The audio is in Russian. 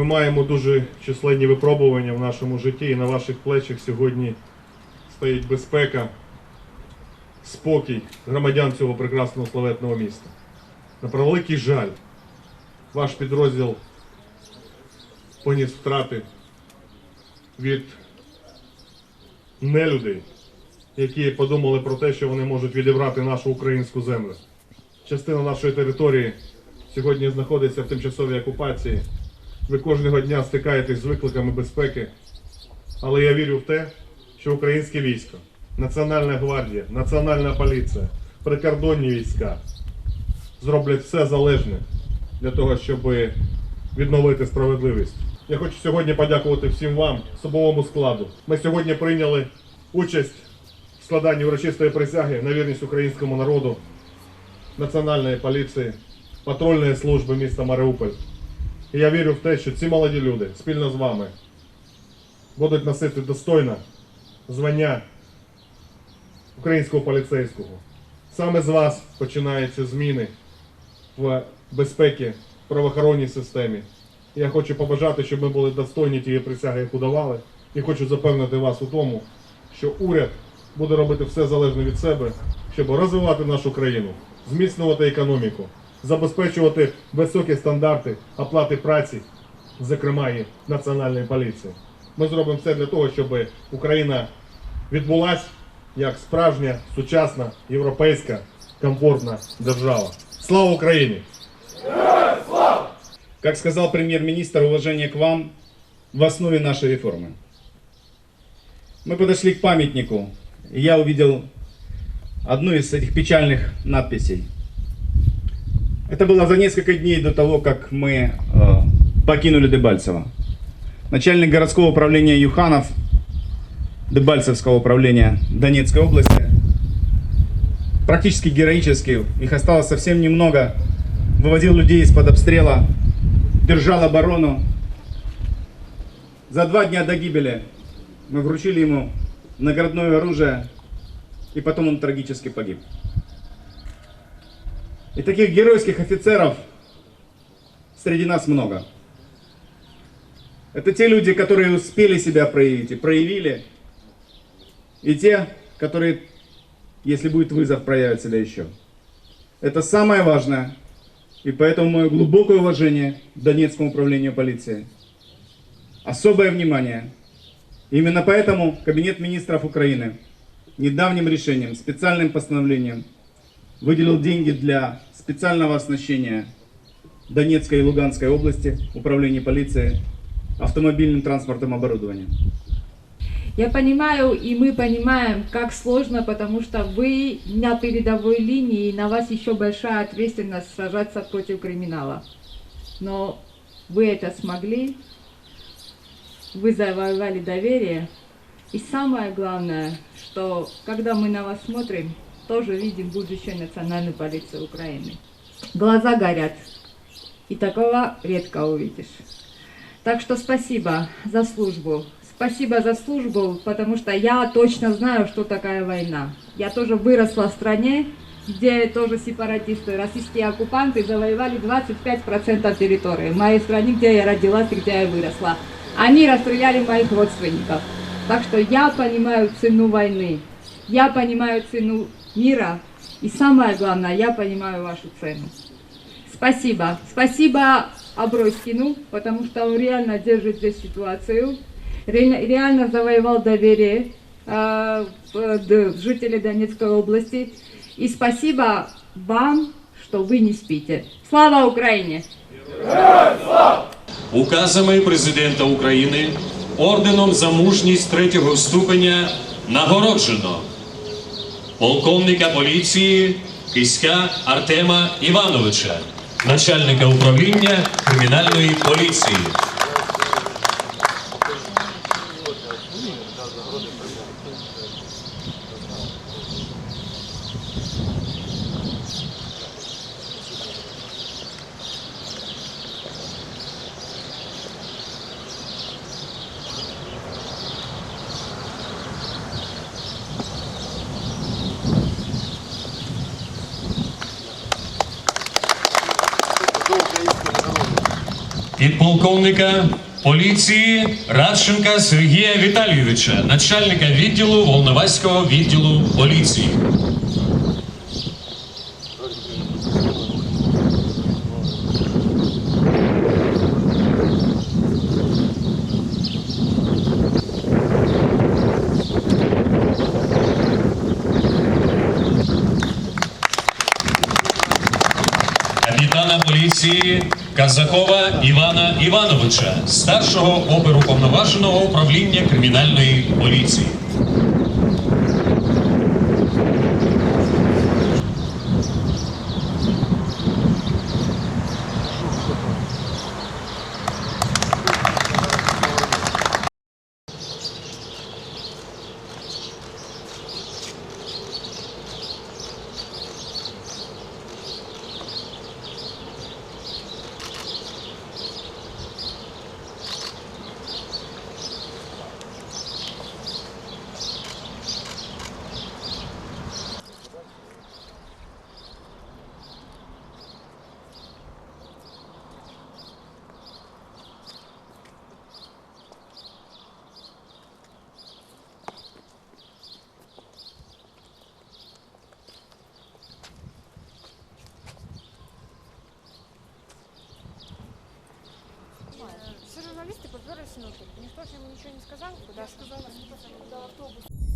Ми маємо дуже численні випробування в нашому житті, і на ваших плечах сьогодні стоїть безпека, спокій громадян цього прекрасного славетного міста. На превеликий жаль, ваш підрозділ поніс втрати від нелюдей, які подумали про те, що вони можуть відібрати нашу українську землю. Частина нашої території сьогодні знаходиться в тимчасовій окупації. Ви кожного дня стикаєтесь з викликами безпеки. Але я вірю в те, що українське військо, Національна гвардія, Національна поліція, прикордонні війська зроблять все залежне для того, щоб відновити справедливість. Я хочу сьогодні подякувати всім вам, особовому складу. Ми сьогодні прийняли участь в складанні урочистої присяги на вірність українському народу, Національної поліції, патрульної служби міста Маріуполь. І я вірю в те, що ці молоді люди спільно з вами будуть носити достойно звання українського поліцейського. Саме з вас починаються зміни в безпеці правоохоронній системі. Я хочу побажати, щоб ми були достойні тієї присяги, яку давали. І хочу запевнити вас у тому, що уряд буде робити все залежне від себе, щоб розвивати нашу країну, зміцнювати економіку, забезпечувати високі стандарти оплати праці, зокрема і національної поліції. Ми зробимо все для того, щоб Україна відбулась як справжня, сучасна, європейська, комфортна держава. Слава Україні! Как сказал премьер-министр, уважение к вам в основе нашей реформы. Мы подошли к памятнику, и я увидел одну из этих печальных надписей. Это было за несколько дней до того, как мы э, покинули Дебальцево. Начальник городского управления Юханов, Дебальцевского управления Донецкой области, практически героически, их осталось совсем немного, выводил людей из-под обстрела, держал оборону. За два дня до гибели мы вручили ему наградное оружие, и потом он трагически погиб. И таких геройских офицеров среди нас много. Это те люди, которые успели себя проявить и проявили, и те, которые, если будет вызов, проявят себя еще. Это самое важное, и поэтому мое глубокое уважение Донецкому управлению полиции. Особое внимание. Именно поэтому Кабинет министров Украины недавним решением, специальным постановлением выделил деньги для специального оснащения Донецкой и Луганской области, управления полиции, автомобильным транспортным оборудованием. Я понимаю, и мы понимаем, как сложно, потому что вы на передовой линии, и на вас еще большая ответственность сражаться против криминала. Но вы это смогли, вы завоевали доверие. И самое главное, что когда мы на вас смотрим, тоже видим будущее национальной полиции Украины. Глаза горят, и такого редко увидишь. Так что спасибо за службу. Спасибо за службу, потому что я точно знаю, что такая война. Я тоже выросла в стране, где тоже сепаратисты, российские оккупанты завоевали 25% территории. В моей стране, где я родилась и где я выросла. Они расстреляли моих родственников. Так что я понимаю цену войны. Я понимаю цену мира. И самое главное, я понимаю вашу цену. Спасибо. Спасибо Абройскину, потому что он реально держит здесь ситуацию. Ре- Реально завоевал доверие э, жителей Донецкой области. И спасибо вам, что вы не спите. Слава Украине! Указами президента України орденом за мужність третього ступеня нагороджено полковника поліції Киська Артема Івановича, начальника управління кримінальної поліції. Підполковника поліції Радченка Сергія Віталійовича, начальника відділу Волноваського відділу поліції. Капітана Казакова Івана Івановича, старшого оперуповноваженого управління кримінальної поліції. Тобто, минуты. Никто же ему ничего не сказал? Куда Я сказала, что куда автобус.